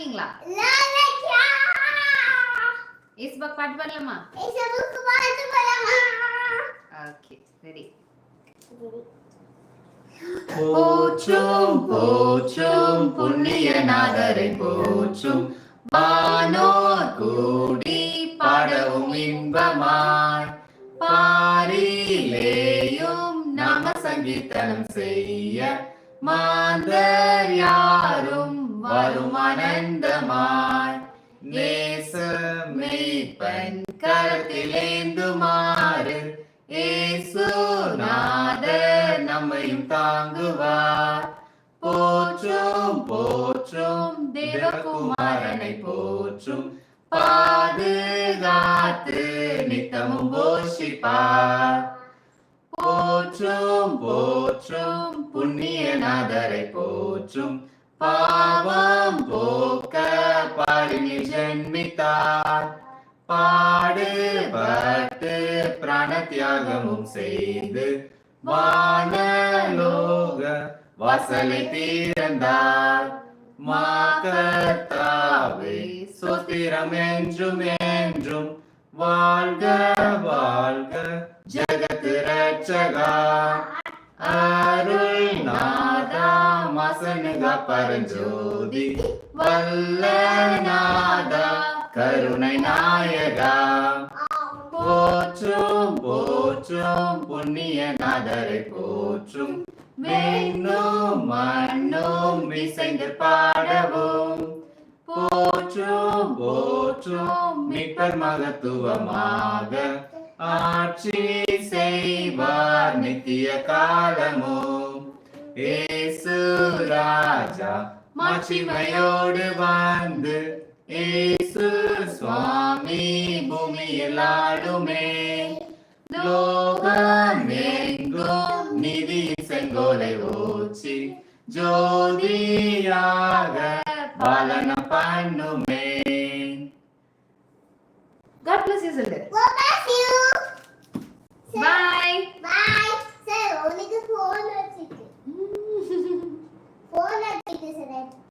இருக்கீங்களா? ஏசுபாக் பாட்டு பாடலாமா? ஓகே ரெடி போற்றும் போற்றும் புண்ணியநாதரை போற்றும். வானோர் கூடி பாடவும் இன்பமாய். பாரிலேயும் நாம சங்கீதனம் செய்ய. மாந்தர் யாரும் வரும் ஆனந்தமாய் நேச மெய்ப்பன் கரத்திலேந்துமாறு ஏசுநாதர் நம்மையும் தாங்குவார். போற்றும் போற்றும் தேவகுமாரனை போற்றும். பாதுகாத்து நித்தமும் போஷிப்பார். போற்றும் போற்றும் புண்ணியநாதரை போற்றும். பாவம் போக்க பாடினில் ஜென்மித்தார். பாடுபட்டு பிராண தியாகமும் செய்து வானலோக வாசலை தீர்ந்தார். மாகத்தாவே சுத்திரம் என்றும் என்றும் வாழ்க வாழ்க ஜகத் ரட்சகா அருள் மசனுக பரஞ்சோதி வல்ல நாதா கருணை நாயகா போற்றும் போற்றும் புண்ணிய நாதரை போற்றும். விண்ணும் மண்ணும் இசைந்து பாடவும். போற்றும் போற்றும் மிப்பர் மகத்துவமாக. ஆட்சி செய்வார் நித்திய காலமும். ஏசு ராஜா மாட்சிமையோடு வந்து ஏசு சுவாமி பூமியில் ஆடுமே லோகம் எங்கும் நிதியின் செங்கோலை ஊச்சி ஜோதியாக பாலன பண்ணுமே. God bless you, சொல்லு